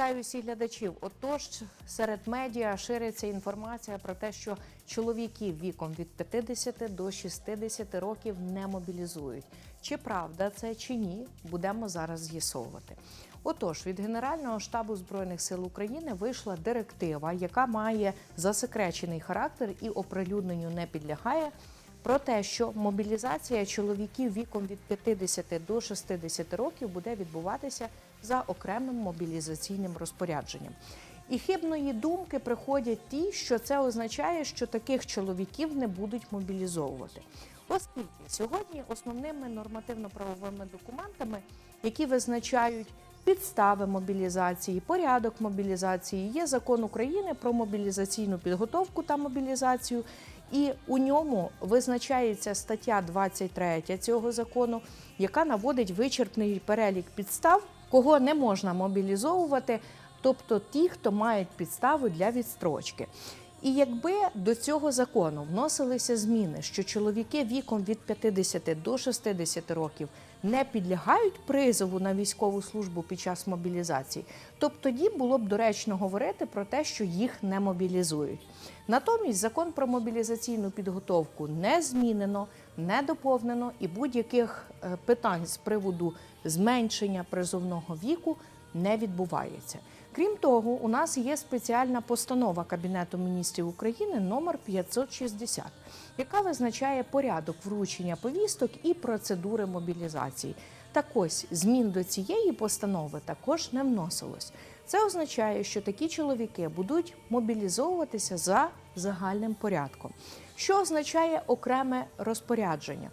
Вітаю всіх глядачів. Отож, серед медіа шириться інформація про те, що чоловіків віком від 50 до 60 років не мобілізують. Чи правда це чи ні, будемо зараз з'ясовувати. Отож, від Генерального штабу збройних сил України вийшла директива, яка має засекречений характер і оприлюдненню не підлягає. Про те, що мобілізація чоловіків віком від 50 до 60 років буде відбуватися за окремим мобілізаційним розпорядженням. І хибної думки приходять ті, що це означає, що таких чоловіків не будуть мобілізовувати. Оскільки сьогодні основними нормативно-правовими документами, які визначають підстави мобілізації, порядок мобілізації, є закон України про мобілізаційну підготовку та мобілізацію, і у ньому визначається стаття 23 цього закону, яка наводить вичерпний перелік підстав, кого не можна мобілізовувати, тобто ті, хто мають підстави для відстрочки. І якби до цього закону вносилися зміни, що чоловіки віком від 50 до 60 років не підлягають призову на військову службу під час мобілізації, то б тоді було б доречно говорити про те, що їх не мобілізують. Натомість закон про мобілізаційну підготовку не змінено, не доповнено і будь-яких е, питань з приводу зменшення призовного віку не відбувається. Крім того, у нас є спеціальна постанова Кабінету міністрів України номер 560, яка визначає порядок вручення повісток і процедури мобілізації. Так ось змін до цієї постанови також не вносилось. Це означає, що такі чоловіки будуть мобілізовуватися за загальним порядком, що означає окреме розпорядження.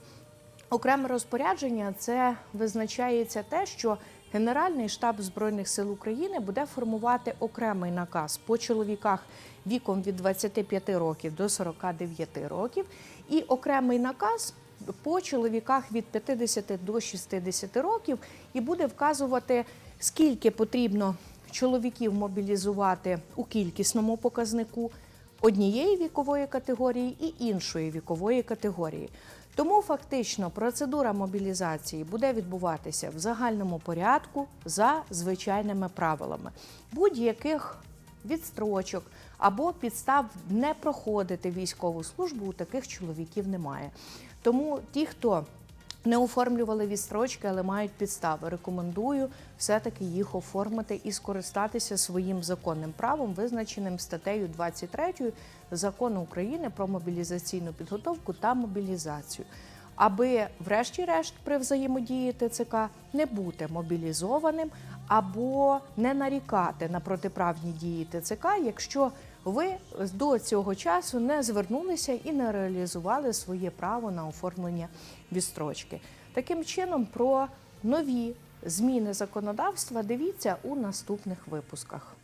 Окреме розпорядження це визначається те, що Генеральний штаб збройних сил України буде формувати окремий наказ по чоловіках віком від 25 років до 49 років, і окремий наказ по чоловіках від 50 до 60 років, і буде вказувати, скільки потрібно чоловіків мобілізувати у кількісному показнику однієї вікової категорії і іншої вікової категорії. Тому фактично процедура мобілізації буде відбуватися в загальному порядку за звичайними правилами. Будь-яких відстрочок або підстав не проходити військову службу у таких чоловіків немає. Тому ті, хто не оформлювали відстрочки, але мають підстави. Рекомендую все-таки їх оформити і скористатися своїм законним правом, визначеним статтею 23 закону України про мобілізаційну підготовку та мобілізацію. Аби, врешті-решт, при взаємодії ТЦК не бути мобілізованим або не нарікати на протиправні дії ТЦК, якщо ви до цього часу не звернулися і не реалізували своє право на оформлення відстрочки. Таким чином, про нові зміни законодавства дивіться у наступних випусках.